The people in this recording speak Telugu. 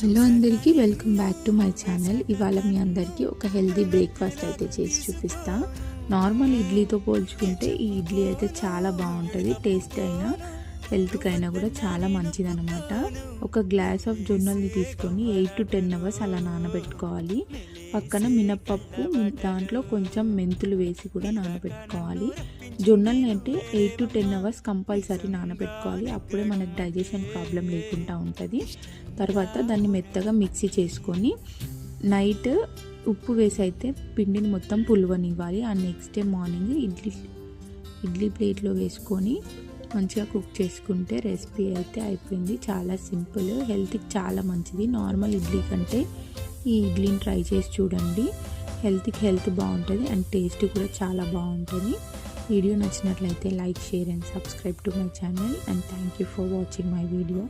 హలో అందరికీ welcome back to my channel. ఇవాళ మీ అందరికీ ఒక హెల్తీ బ్రేక్ఫాస్ట్ అయితే చేసి చూపిస్తా. నార్మల్ ఇడ్లీతో పోల్చుకుంటే ఈ ఇడ్లీ అయితే చాలా బాగుంటుంది టేస్ట్ అయినా. హెల్త్కి అయినా కూడా చాలా మంచిదనమాట ఒక గ్లాస్ ఆఫ్ జొన్నల్ని తీసుకొని ఎయిట్ టు టెన్ అవర్స్ అలా నానబెట్టుకోవాలి. పక్కన మినప్పప్పు దాంట్లో కొంచెం మెంతులు వేసి కూడా నానబెట్టుకోవాలి. జొన్నల్ని అంటే eight to ten hours compulsory నానబెట్టుకోవాలి. అప్పుడే మనకి డైజెషన్ ప్రాబ్లం లేకుండా ఉంటుంది. తర్వాత దాన్ని మెత్తగా మిక్సీ చేసుకొని నైట్ ఉప్పు వేసి అయితే పిండిని మొత్తం పులువనివ్వాలి. ఆ next day morning idli idli ప్లేట్లో వేసుకొని మంచిగా కుక్ చేసుకుంటే రెసిపీ అయితే అయిపోయింది. చాలా సింపుల్ హెల్త్కి చాలా మంచిది. నార్మల్ ఇడ్లీ కంటే ఈ ఇడ్లీని ట్రై చేసి చూడండి. హెల్త్కి హెల్త్ బాగుంటుంది అండ్ టేస్ట్ కూడా చాలా బాగుంటుంది. వీడియో నచ్చినట్లయితే like share and subscribe to my channel and thank you for watching my video.